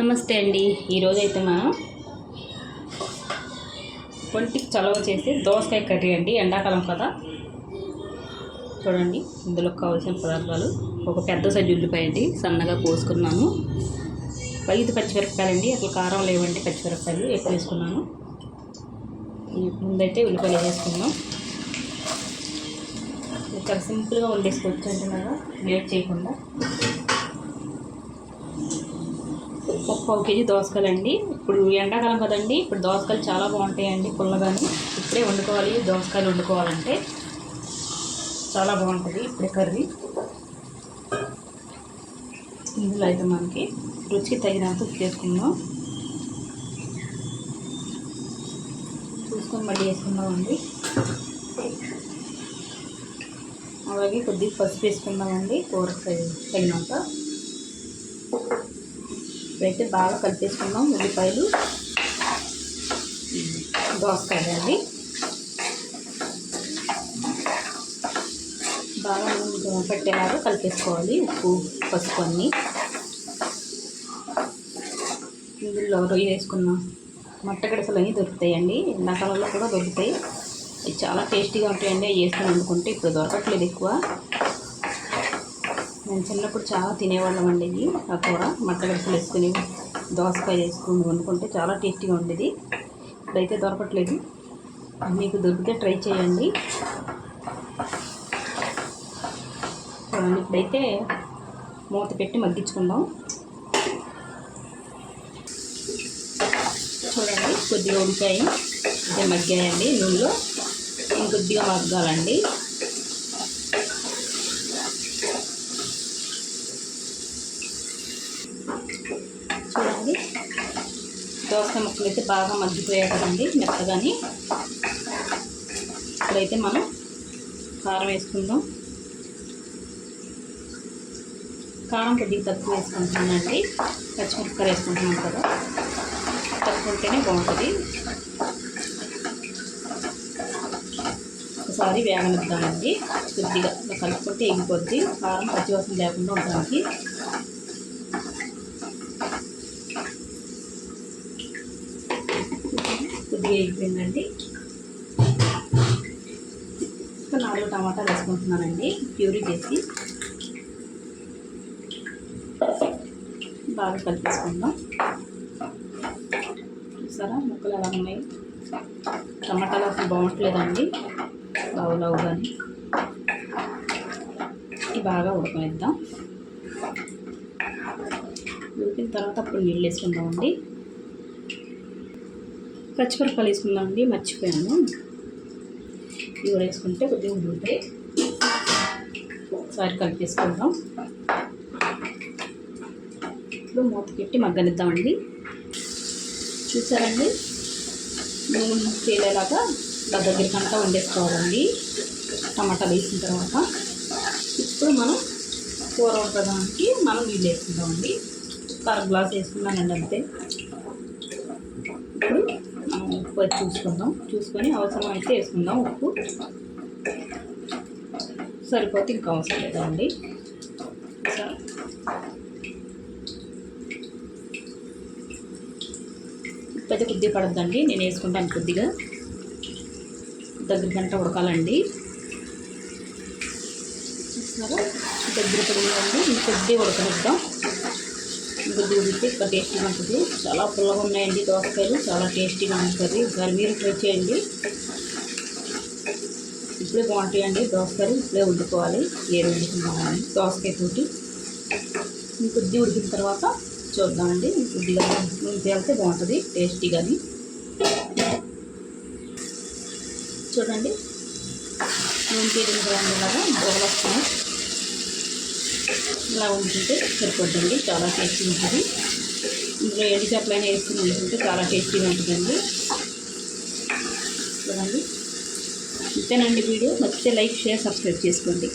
నమస్తే అండి. ఈరోజు అయితే మనం ఒంటికి చలవ చేసి దోసకాయ కర్రీ అండి. ఎండాకాలం కదా. చూడండి ఇందులో కావాల్సిన పదార్థాలు. ఒక పెద్ద సైజు ఉల్లిపాయ అండి. సన్నగా కోసుకున్నాను. ఐదు పచ్చిమిరపకాయలు అండి అసలు కారం లేవండి పచ్చిమిరపకాయలు. ఎక్కువ వేసుకున్నాను ముందైతే ఉల్లిపాయలు వేసుకున్నాం చాలా సింపుల్గా వండేసుకోవచ్చు అంటున్నారా? వేట్ చేయకుండా ఒక పావు కేజీ దోసకాయలు అండి ఇప్పుడు ఎండాకాలం కదండి ఇప్పుడు దోసకాయలు చాలా బాగుంటాయండి పుల్లగాని. ఇప్పుడే వండుకోవాలి దోసకాయలు వండుకోవాలంటే. చాలా బాగుంటుంది ఇప్పుడే కర్రీ. ఇందులో అయితే మనకి రుచికి తగినంత ఉప్పు వేసుకుందాం. చూసుకొని మళ్ళీ వేసుకుందామండి. అలాగే కొద్దిగా పసుపు వేసుకుందామండి కూరకు తగినంత. పెట్టి బాగా కలిపేసుకున్నాం ఉల్లిపాయలు. దోసకాయలు అండి బాగా పెట్టేలాగా కలిపేసుకోవాలి ఉప్పు పసుపు అన్నీ. ఇందులో రొయ్య వేసుకున్నాం మట్టగడసలు అన్నీ దొరుకుతాయండి. ఎండాకాలంలో కూడా దొరుకుతాయి. చాలా టేస్టీగా ఉంటాయండి. అవి వండుకుంటే ఇప్పుడు దొరకట్లేదు ఎక్కువ. మేము చిన్నప్పుడు చాలా తినేవాళ్ళం అండి ఇది ఆ కూర మట్టగడసలు వేసుకుని దోసకాయ వేసుకుని వండుకుంటే చాలా టేస్టీగా ఉండేది. ఇప్పుడైతే దొరకట్లేదు. మీకు దొరికితే ట్రై చేయండి. ఇప్పుడైతే మూత పెట్టి మగ్గించుకుందాం. చూడండి కొద్దిగా ఉడికాయి. అయితే మగ్గాయండి. నూనెలో ఇంకొద్దిగా మగ్గాలండి. దోసకాయ ముక్కలు అయితే బాగా మగ్గిపోయాయి కదండి మెత్తగాని. ఇప్పుడైతే మనం కారం వేసుకుందాం. కారం కొద్దిగా తక్కువ వేసుకుంటున్నానండి పచ్చిమిరపకాయ వేసుకుంటున్నాం కదా. తక్కువ ఉంటేనే బాగుంటుంది. ఒకసారి వేగనిద్దామండి. కొద్దిగా కలుపుకుంటే ఎగిపోద్ది కారం పచ్చివాసన లేకుండా ఉండడానికి. కొద్దిగా అయిపోయిందండి. ఒక నాలుగు టమాటాలు వేసుకుంటున్నానండి ప్యూరీ చేసి. బాగా కలిపేసుకుందాం. చూసారా? ముక్కలు ఎలా ఉన్నాయి? టమాటాలు అసలు బాగుంటలేదండి. లవ్ లవ్ కానీ బాగా ఉడకనిద్దాం. ఉడికిన తర్వాత అప్పుడు నీళ్ళు వేసుకుందామండి. పచ్చిమిరపకాయలు వేసుకుందామండి మర్చిపోయాను. ఇవి కూడా వేసుకుంటే కొద్దిగా ఉడుకుతాయి ఒకసారి కలిపేసుకుందాం ఇప్పుడు మూత పెట్టి మగ్గనిద్దామండి చూసారండి? నూనె తేలేలాగా దగ్గరికంతా వండేసుకోవాలండి. టమాటాలు వేసిన తర్వాత. ఇప్పుడు మనం కూర వండడానికి మనం నీళ్ళు వేసుకుందామండి ఒక గ్లాస్ వేసుకున్నానండి అంతే. ఇప్పుడు ఉప్పు అది చూసుకుందాం. చూసుకొని అవసరం అయితే వేసుకుందాం ఉప్పు. సరిపోతే ఇంకా అవసరం లేదండి. సరే. ఉప్పు అయితే కొద్దిగా పడద్దండి. నేను వేసుకుంటాను కొద్దిగా. దగ్గర గంట ఉడకాలండి. చూస్తున్నారా దగ్గర పడిందండి. ఇంకొద్ది ఉడకనిద్దాం. కొద్దిగా ఉడికితే ఇంకా టేస్టీగా ఉంటుంది చాలా పుల్లగా ఉన్నాయండి దోసకాయలు. చాలా టేస్టీగా ఉంటుంది ఒకసారి మీరు ట్రై చేయండి. ఇప్పుడే బాగుంటాయండి దోసకాయలు. ఇప్పుడే వండుకోవాలి ఏరు వండుకున్నామని దోసకాయ తోటి. ఇంకొద్ది ఉడికిన తర్వాత చూద్దామండి. కొద్దిగా నూనె తేలితే బాగుంటుంది. టేస్టీగాని చూడండి. నూనె తీరిన చూడండి ఇలాగా బొగలు వస్తున్నాయి ఇలా వండుకుంటే సరిపోద్దండి. చాలా టేస్టీగా ఉంటుంది. ఇందులో ఎండు చేపలైనా వేసుకుని వండుకుంటే చాలా టేస్టీగా ఉంటుందండి. చూడండి. ఇంతేనండి వీడియో. నచ్చితే లైక్ షేర్ సబ్స్క్రైబ్ చేసుకోండి.